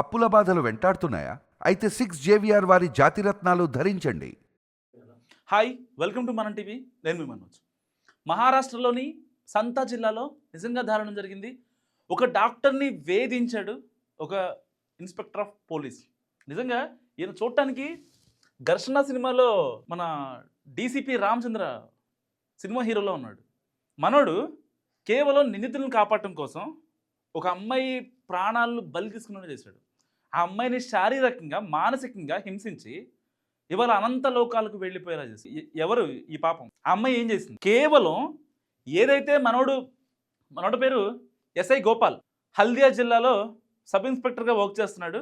అప్పుల బాధలు వెంటాడుతున్నాయా? అయితే సిక్స్ జేవిఆర్ వారి జాతిరత్నాలు ధరించండి. హాయ్ వెల్కమ్ టు మన టీవీ నేను మీ మనోజ్. మహారాష్ట్రలోని సంతా జిల్లాలో నిజంగా దారుణం జరిగింది. ఒక డాక్టర్ని వేధించాడు ఒక ఇన్స్పెక్టర్ ఆఫ్ పోలీస్. నిజంగా ఈయన చూడటానికి ఘర్షణ సినిమాలో మన డీసీపీ రామచంద్ర సినిమా హీరోలో ఉన్నాడు. మనోడు కేవలం నిందితులను కాపాడటం కోసం ఒక అమ్మాయి ప్రాణాలను బలి తీసుకుని చేశాడు. ఆ అమ్మాయిని శారీరకంగా మానసికంగా హింసించి ఇవాళ అనంత లోకాలకు వెళ్ళిపోయేలా చేసి ఎవరు ఈ పాపం? ఆ అమ్మాయి ఏం చేసింది? కేవలం ఏదైతే మనోడు మనోడు పేరు ఎస్ఐ గోపాల్ హల్దియా జిల్లాలో సబ్ ఇన్స్పెక్టర్గా వర్క్ చేస్తున్నాడు.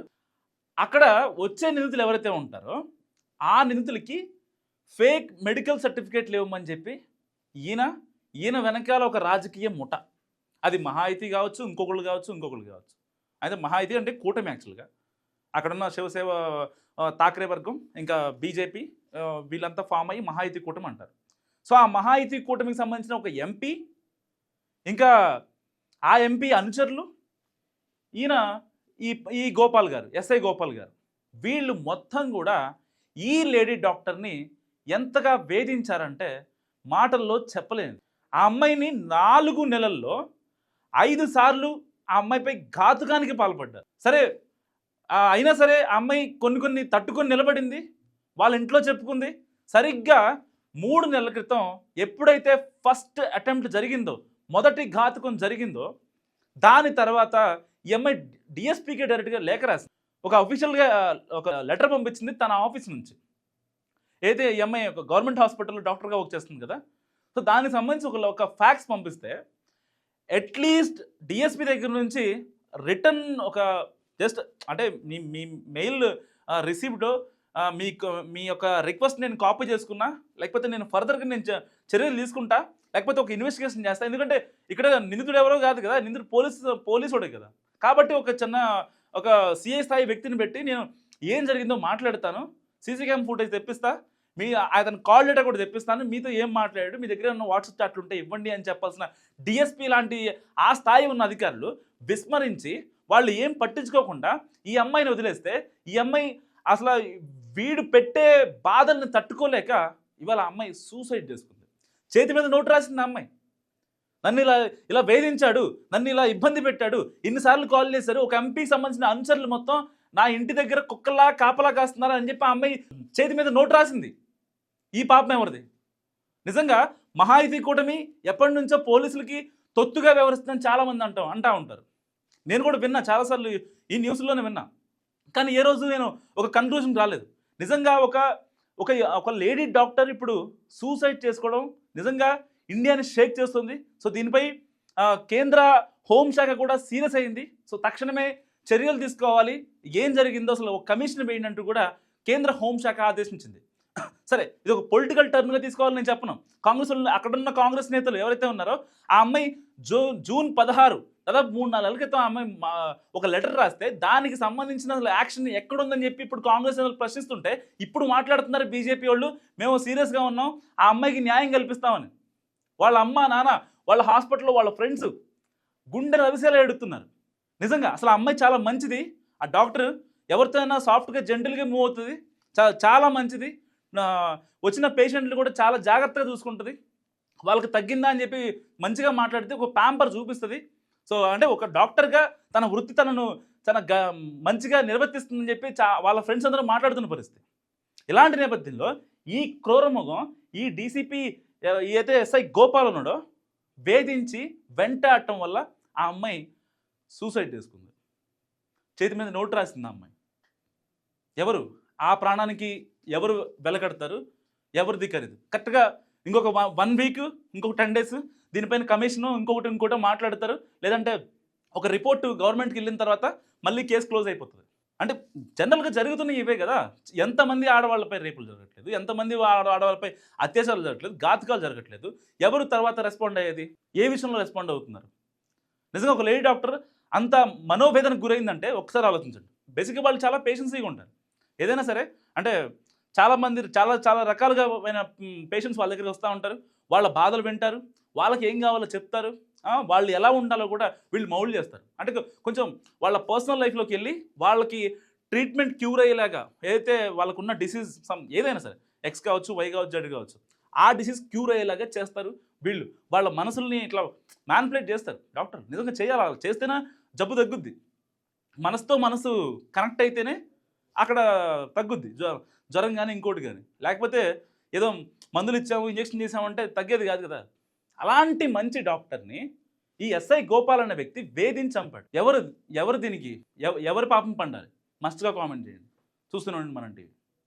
అక్కడ వచ్చే నిందితులు ఎవరైతే ఉంటారో ఆ నిందితులకి ఫేక్ మెడికల్ సర్టిఫికేట్లు ఇవ్వమని చెప్పి ఈయన ఈయన వెనకాల ఒక రాజకీయ ముఠ. అది మహాయితీ కావచ్చు ఇంకొకళ్ళు కావచ్చు ఇంకొకళ్ళు కావచ్చు. అయితే మహాయితీ అంటే కూటమి యాక్చువల్గా అక్కడున్న శివసేవ ఆ, తాకరే వర్గం ఇంకా బీజేపీ వీళ్ళంతా ఫామ్ అయ్యి మహాయుతి కూటమి అంటారు. సో ఆ మహాయితీ కూటమికి సంబంధించిన ఒక ఎంపీ ఇంకా ఆ ఎంపీ అనుచరులు ఈయన ఈ ఈ గోపాల్ గారు ఎస్ఐ గోపాల్ గారు వీళ్ళు మొత్తం కూడా ఈ లేడీ డాక్టర్ని ఎంతగా వేధించారంటే మాటల్లో చెప్పలేను. ఆ అమ్మాయిని నాలుగు నెలల్లో ఐదు సార్లు ఆ అమ్మాయిపై ఘాతుకానికి పాల్పడ్డారు. సరే అయినా సరే ఆ అమ్మాయి కొన్ని కొన్ని తట్టుకొని నిలబడింది. వాళ్ళ ఇంట్లో చెప్పుకుంది. సరిగ్గా మూడు నెలల క్రితం ఎప్పుడైతే ఫస్ట్ అటెంప్ట్ జరిగిందో మొదటి ఘాతుకం జరిగిందో దాని తర్వాత ఈ అమ్మాయి డిఎస్పీకి డైరెక్ట్గా లేఖ రాసింది. ఒక అఫీషియల్గా ఒక లెటర్ పంపించింది తన ఆఫీస్ నుంచి. అయితే ఈ అమ్మాయి ఒక గవర్నమెంట్ హాస్పిటల్లో డాక్టర్గా వర్క్ చేస్తుంది కదా సో దానికి సంబంధించి ఒక ఒక ఫ్యాక్స్ పంపిస్తే అట్లీస్ట్ డిఎస్పి దగ్గర నుంచి రిటర్న్ ఒక జస్ట్ అంటే మీ మీ మెయిల్ రిసీవ్డ్ మీకు మీ యొక్క రిక్వెస్ట్ నేను కాపీ చేసుకున్నా లేకపోతే నేను ఫర్దర్గా నేను చ- చర్యలు తీసుకుంటా లేకపోతే ఒక ఇన్వెస్టిగేషన్ చేస్తా. ఎందుకంటే ఇక్కడ నిందితుడు ఎవరో కాదు కదా నిందితుడు పోలీసు పోలీసుడే కదా. కాబట్టి ఒక చిన్న ఒక సిఐ స్థాయి వ్యక్తిని పెట్టి నేను ఏం జరిగిందో మాట్లాడతాను. సీసీ క్యామ్ ఫుటేజ్ తెప్పిస్తా. మీ అతను కాల్ డేటా కూడా తెప్పిస్తాను. మీతో ఏం మాట్లాడాడు మీ దగ్గర ఉన్న వాట్సాప్ చాట్లు ఉంటే ఇవ్వండి అని చెప్పాల్సిన డిఎస్పీ లాంటి ఆ స్థాయి ఉన్న అధికారులు విస్మరించి వాళ్ళు ఏం పట్టించుకోకుండా ఈ అమ్మాయిని వదిలేస్తే ఈ అమ్మాయి అసలు వీడు పెట్టే బాధల్ని తట్టుకోలేక ఇవాళ అమ్మాయి సూసైడ్ చేసుకుంది. చేతి మీద నోటు రాసింది అమ్మాయి. నన్ను ఇలా ఇలా వేధించాడు నన్ను ఇలా ఇబ్బంది పెట్టాడు ఇన్నిసార్లు కాల్ చేశారు ఒక ఎంపీకి సంబంధించిన అనుచరులు మొత్తం నా ఇంటి దగ్గర కుక్కలా కాపలా కాస్తున్నారు అని చెప్పి ఆ అమ్మాయి చేతి మీద నోటు రాసింది. ఈ పాపం ఎవరిది? నిజంగా మహాయుతి కూటమి ఎప్పటి నుంచో పోలీసులకి తొత్తుగా వ్యవహరిస్తుందని చాలామంది అంటాం అంటా ఉంటారు. నేను కూడా విన్నా చాలాసార్లు ఈ న్యూస్లోనే విన్నా. కానీ ఏ రోజు నేను ఒక కన్క్లూజన్ రాలేదు. నిజంగా ఒక ఒక ఒక లేడీ డాక్టర్ ఇప్పుడు సూసైడ్ చేసుకోవడం నిజంగా ఇండియాని షేక్ చేస్తుంది. సో దీనిపై కేంద్ర హోంశాఖ కూడా సీరియస్ అయింది సో తక్షణమే చర్యలు తీసుకోవాలి. ఏం జరిగిందో అసలు ఒక కమిషన్ వేయండి కూడా కేంద్ర హోంశాఖ ఆదేశించింది. సరే ఇది ఒక పొలిటికల్ టర్మ్గా తీసుకోవాలని నేను చెప్పను. కాంగ్రెస్ అక్కడున్న కాంగ్రెస్ నేతలు ఎవరైతే ఉన్నారో ఆ అమ్మాయి జూ జూన్ పదహారు దాదాపు మూడు నాలుగు క్రితం ఆ అమ్మాయి మా- ఒక లెటర్ రాస్తే దానికి సంబంధించిన అసలు యాక్షన్ ఎక్కడుందని చెప్పి ఇప్పుడు కాంగ్రెస్ నేతలు ప్రశ్నిస్తుంటే ఇప్పుడు మాట్లాడుతున్నారు బీజేపీ వాళ్ళు మేము సీరియస్గా ఉన్నాం ఆ అమ్మాయికి న్యాయం కల్పిస్తామని. వాళ్ళ అమ్మ నాన్న వాళ్ళ హాస్పిటల్లో వాళ్ళ ఫ్రెండ్స్ గుండె రవిసేలా ఎడుతున్నారు నిజంగా అసలు ఆ అమ్మాయి చాలా మంచిది. ఆ డాక్టర్ ఎవరితో అయినా సాఫ్ట్గా జెంటల్గా మూవ్ అవుతుంది. చాలా చాలా మంచిది. నా వచ్చిన పేషెంట్లు కూడా చాలా జాగ్రత్తగా చూసుకుంటుంది. వాళ్ళకి తగ్గిందా అని చెప్పి మంచిగా మాట్లాడితే ఒక ప్యాంపర్ చూపిస్తుంది. సో అంటే ఒక డాక్టర్గా తన వృత్తి తనను తన గ మంచిగా నిర్వర్తిస్తుందని చెప్పి చా వాళ్ళ ఫ్రెండ్స్ అందరూ మాట్లాడుతున్న పరిస్థితి. ఇలాంటి నేపథ్యంలో ఈ క్రూరముఖం ఈ డీసీపీ ఏదైతే ఎస్ఐ గోపాల్ ఉన్నాడో వేధించి వెంటాడటం వల్ల ఆ అమ్మాయి సూసైడ్ చేసుకుంది. చేతి మీద నోటు రాసింది ఆ అమ్మాయి. ఎవరు? ఆ ప్రాణానికి ఎవరు వెలకడతారు? ఎవరిది ఖరీదు? కరెక్ట్గా ఇంకొక వన్ వీక్ ఇంకొక టెన్ డేస్ దీనిపైన కమిషన్ ఇంకొకటి ఇంకోటి మాట్లాడతారు. లేదంటే ఒక రిపోర్ట్ గవర్నమెంట్కి వెళ్ళిన తర్వాత మళ్ళీ కేసు క్లోజ్ అయిపోతుంది. అంటే జనరల్గా జరుగుతున్నాయి ఇవే కదా. ఎంతమంది ఆడవాళ్ళపై రేపులు జరగట్లేదు ఎంతమంది ఆడ ఆడవాళ్ళపై అత్యాచారాలు జరగట్లేదు ఘాతకాలు జరగట్లేదు ఎవరు తర్వాత రెస్పాండ్ అయ్యేది ఏ విషయంలో రెస్పాండ్ అవుతున్నారు? నిజంగా ఒక లేడీ డాక్టర్ అంత మనోవేదనకు గురైందంటే ఒకసారి ఆలోచించండి. బేసిక్గా వాళ్ళు చాలా పేషెన్సీగా ఉంటారు. ఏదైనా సరే అంటే చాలా మంది చాలా చాలా రకాలుగా పేషెంట్స్ వాళ్ళ దగ్గరికి వస్తూ ఉంటారు. వాళ్ళ బాధలు వింటారు. వాళ్ళకి ఏం కావాలో చెప్తారు. వాళ్ళు ఎలా ఉండాలో కూడా వీళ్ళు మౌల్డ్ చేస్తారు. అంటే కొంచెం వాళ్ళ పర్సనల్ లైఫ్లోకి వెళ్ళి వాళ్ళకి ట్రీట్మెంట్ క్యూర్ అయ్యేలాగా ఏదైతే వాళ్ళకున్న డిసీజ్ సమ్ ఏదైనా సరే ఎక్స్ కావచ్చు వై కావచ్చు జడ్ కావచ్చు ఆ డిసీజ్ క్యూర్ అయ్యేలాగా చేస్తారు వీళ్ళు. వాళ్ళ మనసుల్ని ఇట్లా మ్యాన్పులేట్ చేస్తారు. డాక్టర్ నిజంగా చేయాలి? అలా చేస్తేనే జబ్బు తగ్గుద్ది. మనసుతో మనసు కనెక్ట్ అయితేనే అక్కడ తగ్గుద్ది. జ్వరం కానీ ఇంకోటి కానీ. లేకపోతే ఏదో మందులు ఇచ్చాము ఇంజక్షన్ చేసామంటే తగ్గేది కాదు కదా. అలాంటి మంచి డాక్టర్ని ఈ ఎస్ఐ గోపాల్ అనే వ్యక్తి వేధించి ఎవరు ఎవరు దీనికి ఎవ- ఎవరు పాపం పండాలి? మస్ట్గా కామెంట్ చేయండి. చూస్తూనే ఉండండి టీవీ.